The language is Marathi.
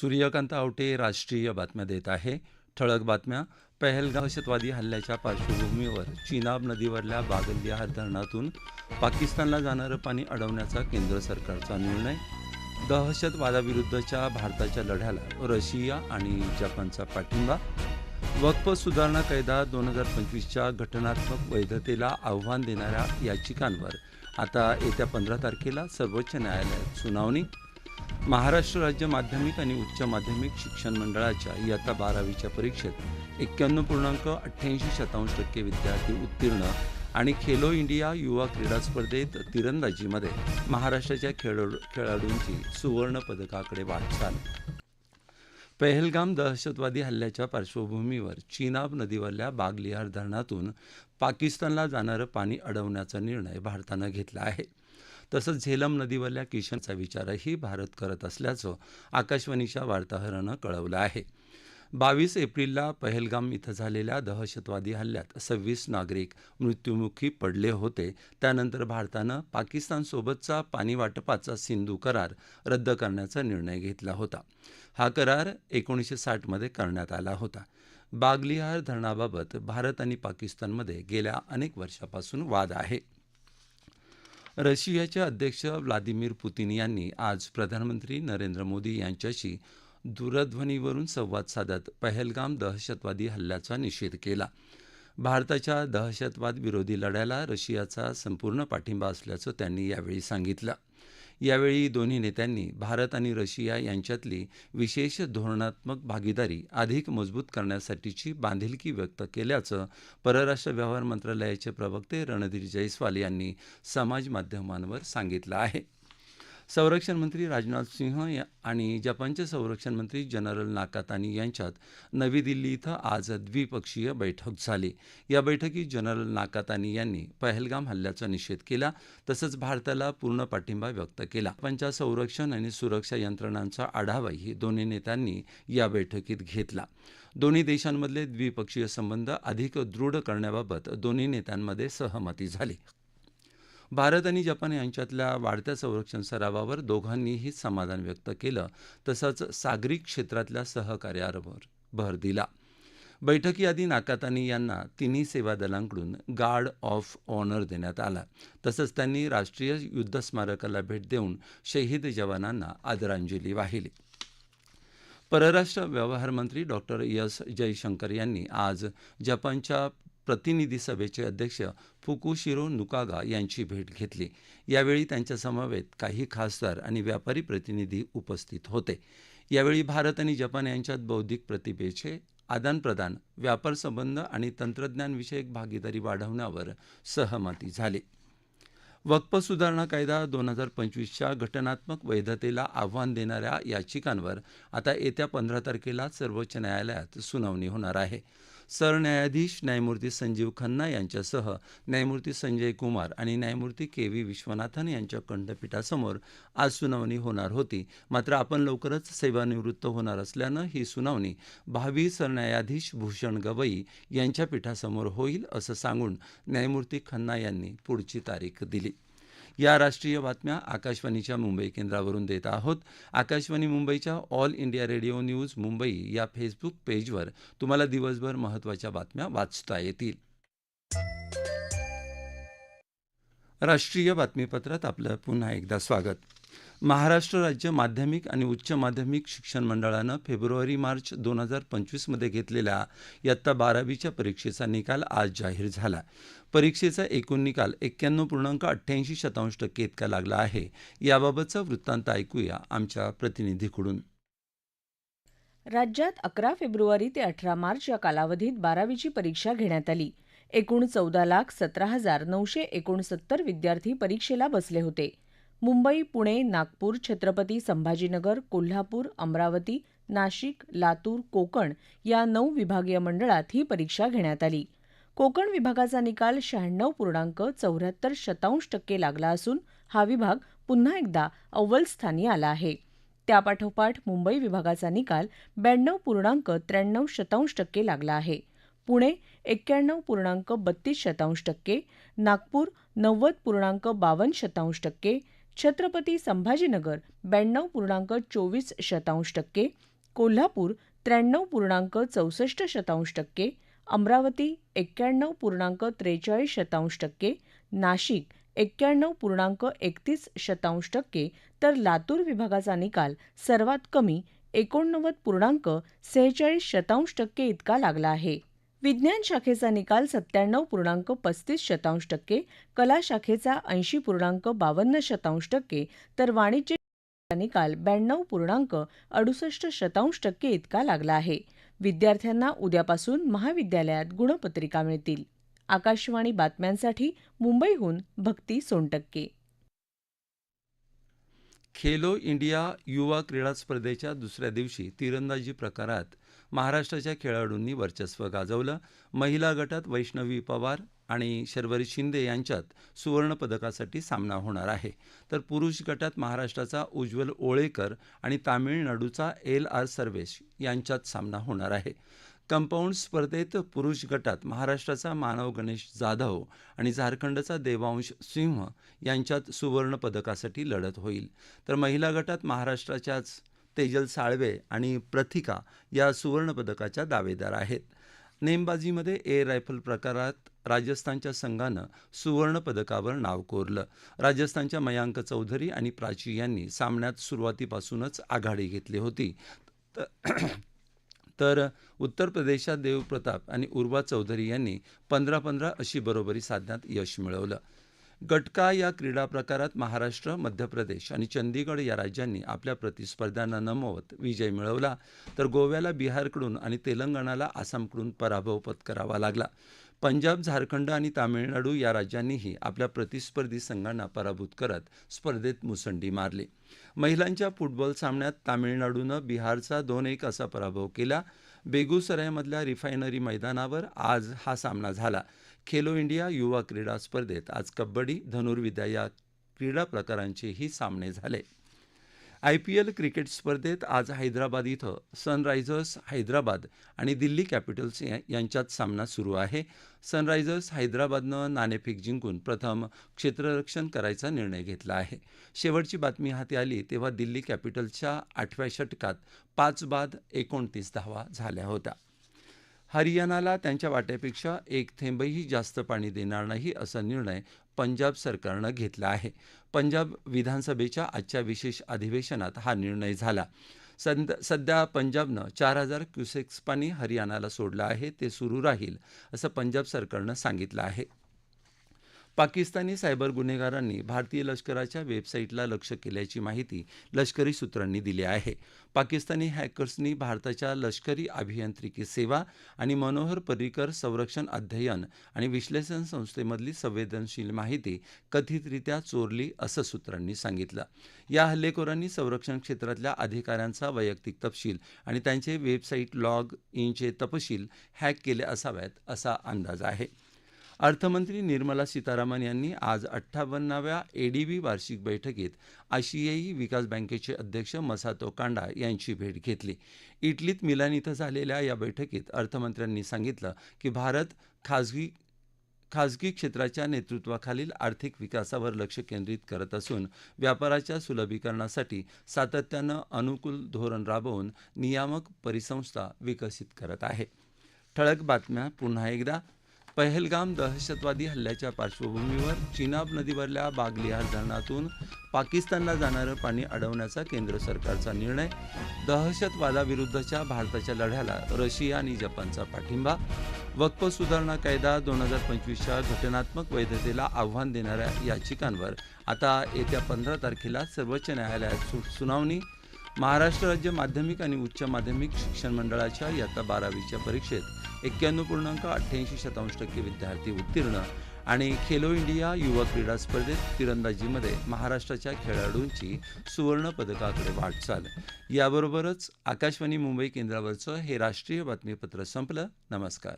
सूर्यकांत आवटे राष्ट्रीय बातम्या देत आहे. ठळक बातम्या. पहलगाव दहशतवादी हल्ल्याच्या पार्श्वभूमीवर चिनाब नदीवरल्या बागलिहार धरणातून पाकिस्तानला जाणारं पाणी अडवण्याचा केंद्र सरकारचा निर्णय. दहशतवादाविरुद्धच्या भारताच्या लढ्याला रशिया आणि जपानचा पाठिंबा. वक्फ सुधारणा कायदा दोन हजार पंचवीसच्या घटनात्मक वैधतेला आव्हान देणाऱ्या याचिकांवर आता येत्या पंधरा तारखेला सर्वोच्च न्यायालयात सुनावणी. महाराष्ट्र राज्य माध्यमिक आणि उच्च माध्यमिक शिक्षण मंडळाच्या इयत्ता बारावीच्या परीक्षेत एक्क्याण्णव पूर्णांक अठ्ठ्याऐंशी शतांश टक्के विद्यार्थी उत्तीर्ण आणि खेलो इंडिया युवा क्रीडा स्पर्धेत तिरंदाजीमध्ये महाराष्ट्राच्या खेळाडू खेळाडूंची सुवर्ण पदकाकडे वाटचाल. पहलगाम दहशतवादी हल्ल्याच्या पार्श्वभूमीवर चिनाब नदीवरल्या बागलिहार धरणातून पाकिस्तानला जाणारं पाणी अडवण्याचा निर्णय भारतानं घेतला आहे. तसंच झेलम नदीवरल्या किशनचा विचारही भारत करत असल्याचं आकाशवाणीच्या वार्ताहरानं कळवलं आहे. बावीस एप्रिलला पहलगाम इथं झालेल्या दहशतवादी हल्ल्यात सव्वीस नागरिक मृत्युमुखी पडले होते. त्यानंतर भारतानं पाकिस्तानसोबतचा पाणी वाटपाचा सिंधू करार रद्द करण्याचा निर्णय घेतला होता. हा करार एकोणीसशे साठमध्ये करण्यात आला होता. बागलिहार धरणाबाबत भारत आणि पाकिस्तानमध्ये गेल्या अनेक वर्षापासून वाद आहे. रशियाचे अध्यक्ष व्लादिमीर पुतिन यांनी आज प्रधानमंत्री नरेंद्र मोदी यांच्याशी दूरध्वनीवरून संवाद साधत पहलगाम दहशतवादी हल्ल्याचा निषेध केला. भारताच्या दहशतवाद विरोधी लढ्याला रशियाचा संपूर्ण पाठिंबा असल्याचं त्यांनी यावेळी सांगितलं. यावेळी दोन्ही नेत्यांनी भारत आणि रशिया यांच्यातली विशेष धोरणात्मक भागीदारी अधिक मजबूत करण्यासाठीची बांधिलकी व्यक्त केल्याचं परराष्ट्र व्यवहार मंत्रालयाचे प्रवक्ते रणधीर जयस्वाल यांनी समाज माध्यमांवर सांगितलं आहे. संरक्षण मंत्री राजनाथ सिंह आणि जपानचे संरक्षण मंत्री जनरल नाकातानी यांच्यात नवी दिल्ली इथं आज द्विपक्षीय बैठक झाली. या बैठकीत जनरल नाकातानी यांनी पहलगाम हल्ल्याचा निषेध केला तसंच भारताला पूर्ण पाठिंबा व्यक्त केला. जपानच्या संरक्षण आणि सुरक्षा यंत्रणांचा आढावाही दोन्ही नेत्यांनी या बैठकीत घेतला. दोन्ही देशांमधले द्विपक्षीय संबंध अधिक दृढ करण्याबाबत दोन्ही नेत्यांमध्ये सहमती झाली. भारत आणि जपान यांच्यातल्या वाढत्या संरक्षण सरावावर दोघांनीही समाधान व्यक्त केलं तसंच सागरी क्षेत्रातल्या सहकार्यावर भर दिला. बैठकीआधी नाकातानी यांना तिन्ही सेवा दलांकडून गार्ड ऑफ ऑनर देण्यात आला. तसंच त्यांनी राष्ट्रीय युद्ध स्मारकाला भेट देऊन शहीद जवानांना आदरांजली वाहिली. परराष्ट्र व्यवहार मंत्री डॉक्टर एस जयशंकर यांनी आज जपानच्या प्रतिनिधी सभेचे अध्यक्ष फुकुशिरो नुकागा यांची भेट घेतली. यावेळी त्यांच्यासमवेत काही खासदार आणि व्यापारी प्रतिनिधी उपस्थित होते. यावेळी भारत आणि जपान यांच्यात बौद्धिक प्रतिभेचे आदानप्रदान व्यापार संबंध आणि तंत्रज्ञानविषयक भागीदारी वाढवण्यावर सहमती झाली. वक्फ सुधारणा कायदा दोन हजार पंचवीसच्या घटनात्मक वैधतेला आव्हान देणाऱ्या याचिकांवर आता येत्या पंधरा तारखेला सर्वोच्च न्यायालयात सुनावणी होणार आहे. सरन्यायाधीश न्यायमूर्ती संजीव खन्ना यांच्यासह न्यायमूर्ती संजय कुमार आणि न्यायमूर्ती के व्ही विश्वनाथन यांच्या खंडपीठासमोर आज सुनावणी होणार होती. मात्र आपण लवकरच सेवानिवृत्त होणार असल्यानं ही सुनावणी भावी सरन्यायाधीश भूषण गवई यांच्या पीठासमोर होईल असं सांगून न्यायमूर्ती खन्ना यांनी पुढची तारीख दिली. या राष्ट्रीय बातम्या आकाशवाणीच्या मुंबई केंद्रावरून देत आहोत. आकाशवाणी मुंबईच्या all India radio news Mumbai या फेसबुक पेजवर तुम्हाला दिवसभर महत्त्वाच्या बातम्या वाचता येतील. राष्ट्रीय बातमीपत्रात आपलं पुन्हा एकदा स्वागत. महाराष्ट्र राज्य माध्यमिक आणि उच्च माध्यमिक शिक्षण मंडळानं फेब्रुवारी मार्च दोन हजार पंचवीसमध्ये घेतलेल्या इयत्ता बारावीच्या परीक्षेचा निकाल आज जाहीर झाला. परीक्षेचा एकूण निकाल एक्क्याण्णव पूर्णांक अठ्ठ्याऐंशी शतांश टक्के इतका लागला आहे. याबाबतचा वृत्तांत ऐकूया आमच्या प्रतिनिधीकडून. राज्यात अकरा फेब्रुवारी ते अठरा मार्च या कालावधीत बारावीची परीक्षा घेण्यात आली. एकूण चौदा लाख सतरा हजार नऊशे एकोणसत्तर विद्यार्थी परीक्षेला बसले होते. मुंबई पुणे नागपूर छत्रपती संभाजीनगर कोल्हापूर अमरावती नाशिक लातूर कोकण या नऊ विभागीय मंडळात ही परीक्षा घेण्यात आली. कोकण विभागाचा निकाल शहाण्णव पूर्णांक चौऱ्याहत्तर शतांश टक्के लागला असून हा विभाग पुन्हा एकदा अव्वल स्थानी आला आहे. त्यापाठोपाठ मुंबई विभागाचा निकाल ब्याण्णव पूर्णांक त्र्याण्णव शतांश टक्के लागला आहे. पुणे एक्क्याण्णव पूर्णांक बत्तीस शतांश टक्के. नागपूर नव्वद पूर्णांक बावन्न शतांश टक्के. छत्रपती संभाजीनगर ब्याण्णव पूर्णांक चोवीस शतांश टक्के कोल्हापूर त्र्याण्णव पूर्णांक चौसष्ट शतांश टक्के अमरावती एक्क्याण्णव पूर्णांक त्रेचाळीस शतांश टक्के नाशिक एक्क्याण्णव पूर्णांक एकतीस शतांश टक्के तर लातूर विभागाचा निकाल सर्वात कमी एकोणनव्वद पूर्णांक सेहेचाळीस शतांश टक्के इतका लागला आहे. विज्ञान शाखेचा निकाल सत्त्याण्णव पूर्णांक पस्तीस शतांश टक्के कला शाखेचा ऐंशी पूर्णांक बावन्न शतांश टक्के तर वाणिज्य शाखेचा निकाल ब्याण्णव पूर्णांक अडुसष्ट शतांश टक्के इतका लागला आहे. विद्यार्थ्यांना उद्यापासून महाविद्यालयात गुणपत्रिका मिळतील. आकाशवाणी बातम्यांसाठी मुंबईहून भक्ती सोनटक्के. खेलो इंडिया युवा क्रीडा स्पर्धेच्या दुसऱ्या दिवशी तिरंदाजी प्रकारात महाराष्ट्राच्या खेळाडूंनी वर्चस्व गाजवलं. महिला गटात वैष्णवी पवार आणि शर्वरी शिंदे यांच्यात सुवर्णपदकासाठी सामना होणार आहे. तर पुरुष गटात महाराष्ट्राचा उज्ज्वल ओळेकर आणि तामिळनाडूचा एल आर सर्वेश यांच्यात सामना होणार आहे. कंपाऊंड स्पर्धेत पुरुष गटात महाराष्ट्राचा मानव गणेश जाधव आणि झारखंडचा देवांश सिंह यांच्यात सुवर्णपदकासाठी लढत होईल. तर महिला गटात महाराष्ट्राच्याच तेजल साळवे आणि प्रथिका या सुवर्णपदकाच्या दावेदार आहेत. नेमबाजीमध्ये एअर रायफल प्रकारात राजस्थानच्या संघानं सुवर्णपदकावर नाव कोरलं. राजस्थानच्या मयांक चौधरी आणि प्राची यांनी सामन्यात सुरुवातीपासूनच आघाडी घेतली होती. तर उत्तर प्रदेशात देवप्रताप आणि उर्वा चौधरी यांनी पंधरा पंधरा अशी बरोबरी साधण्यात यश मिळवलं. गटका या क्रीडा प्रकारात महाराष्ट्र मध्य प्रदेश आणि चंदीगड या राज्यांनी आपल्या प्रतिस्पर्ध्यांना नमवत विजय मिळवला. तर गोव्याला बिहारकडून आणि तेलंगणाला आसामकडून पराभव पत्करावा लागला. पंजाब झारखंड आणि तामिळनाडू या राज्यांनीही आपल्या प्रतिस्पर्धी संघांना पराभूत करत स्पर्धेत मुसंडी मारली. महिलांच्या फुटबॉल सामन्यात तामिळनाडूनं बिहारचा दोन एक असा पराभव केला. बेगुसरायमधल्या रिफायनरी मैदानावर आज हा सामना झाला. खेलो इंडिया युवा क्रीडा स्पर्धेत आज कबड्डी धनुर्विद्या या क्रीडा प्रकारांचेही सामने झाले. आयपीएल क्रिकेट स्पर्धेत आज हैदराबाद इथं सनरायझर्स हैदराबाद आणि दिल्ली कॅपिटल्स यांच्यात सामना सुरू आहे. सनरायझर्स हैदराबादनं नाणेफेक जिंकून प्रथम क्षेत्ररक्षण करायचा निर्णय घेतला आहे. शेवटची बातमी हाती आली तेव्हा दिल्ली कॅपिटल्सच्या आठव्या षटकात पाच बाद एकोणतीस धावा झाल्या होत्या. हरियाणाला त्यांच्या वाट्यापेक्षा एक थेंबही जास्त पाणी देणार नाही असा निर्णय पंजाब सरकारनं घेतला आहे. पंजाब विधानसभेच्या आजच्या विशेष अधिवेशनात हा निर्णय झाला. सद सध्या पंजाबनं चार हजार क्युसेक्स पाणी हरियाणाला सोडलं आहे ते सुरू राहील असं पंजाब सरकारनं सांगितलं आहे. पाकिस्तानी सायबर गुन्हेगारांनी भारतीय लष्कराच्या वेबसाईटला लक्ष केल्याची माहिती लष्करी सूत्रांनी दिली आहे. पाकिस्तानी हॅकर्सनी भारताच्या लष्करी अभियांत्रिकी सेवा आणि मनोहर पर्रिकर संरक्षण अध्ययन आणि विश्लेषण संस्थेमधली संवेदनशील माहिती कथितरित्या चोरली असं सूत्रांनी सांगितलं. या हल्लेखोरांनी संरक्षण क्षेत्रातल्या अधिकाऱ्यांचा वैयक्तिक तपशील आणि त्यांचे वेबसाईट लॉग इनचे तपशील हॅक केले असाव्यात असा अंदाज आहे. अर्थमंत्री निर्मला सीतारामन यांनी आज अठ्ठावन्नाव्या एडीबी वार्षिक बैठकीत आशियाई विकास बँकेचे अध्यक्ष मसातो कांडा यांची भेट घेतली. इटलीत मिलान इथं झालेल्या या बैठकीत अर्थमंत्र्यांनी सांगितलं की भारत खाजगी खाजगी क्षेत्राच्या नेतृत्वाखालील आर्थिक विकासावर लक्ष केंद्रित करत असून व्यापाराच्या सुलभीकरणासाठी सातत्यानं अनुकूल धोरण राबवून नियामक परिसंस्था विकसित करत आहे. ठळक बातम्या पुन्हा एकदा पहलगाम दहशतवादी हल्ल्याच्या पार्श्वभूमीवर चिनाब नदीवरल्या बागलिहार धरणातून पाकिस्तानला जाणारं पाणी अडवण्याचा केंद्र सरकारचा निर्णय. दहशतवादाविरुद्धच्या भारताच्या लढ्याला रशिया आणि जपानचा पाठिंबा. वक्फ सुधारणा कायदा दोन हजार पंचवीसच्या घटनात्मक वैधतेला आव्हान देणाऱ्या याचिकांवर आता येत्या पंधरा तारखेला सर्वोच्च न्यायालयात सु सुनावणी महाराष्ट्र राज्य माध्यमिक आणि उच्च माध्यमिक शिक्षण मंडळाच्या इयत्ता बारावीच्या परीक्षेत एक्क्याण्णव पूर्णांक अठ्ठ्याऐंशी शतांश टक्के विद्यार्थी उत्तीर्ण आणि खेलो इंडिया युवा क्रीडा स्पर्धेत तिरंदाजीमध्ये महाराष्ट्राच्या खेळाडूंची सुवर्ण पदकाकडे वाटचाल. याबरोबरच आकाशवाणी मुंबई केंद्रावरचं हे राष्ट्रीय बातमीपत्र संपलं. नमस्कार.